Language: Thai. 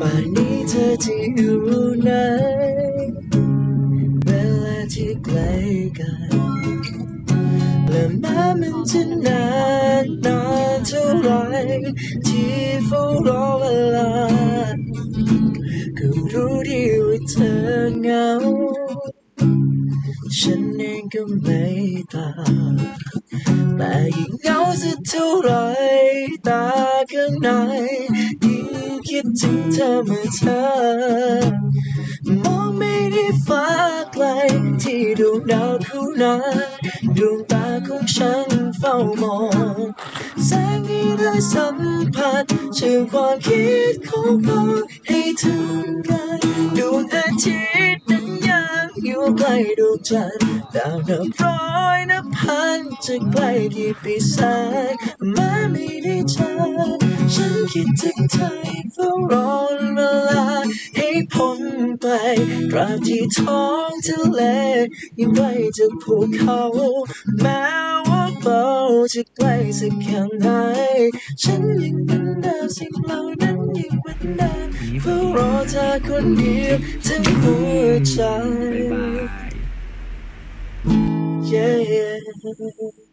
ป่านนี้เธอจะอยู่ไหนเวลาที่ใกล้กันและแม้มันจะนานนานเท่าไรที่เฝ้ารอเวลาก็รู้ดีว่าเธอเหงา ฉันเองก็ไม่ต่างแต่ยิ่งเหงาสักเท่าไรตาข้างใน คิดถึงเธอเมื่อเธอ มองไม่ได้ฟ้าไกล ที่ดวงดาวคู่นั้นดวงตาของฉันเฝ้ามอง แสงนี้ได้สัมผัสชื่อความคิดของเราให้ถึงกันดวงอาทิตย์นั้นยังอยู่ใกล้ดวงจันทร์ดาวนับร้อยนับพันจะใกล้กี่ปีแสง คิดถึงเธอเฝ้ารอเวลาให้พ้นไปตราบที่ท้องทะเลยังไกลจากภูเขา แม้ว่าเราจะใกล้สักแค่ไหน ฉันยังเป็นเดิมสิ่งเหล่านั้นยังเหมือนเดิมเฝ้ารอเธอคนเดียวทั้งหัวใจบ๊ายบาย yeah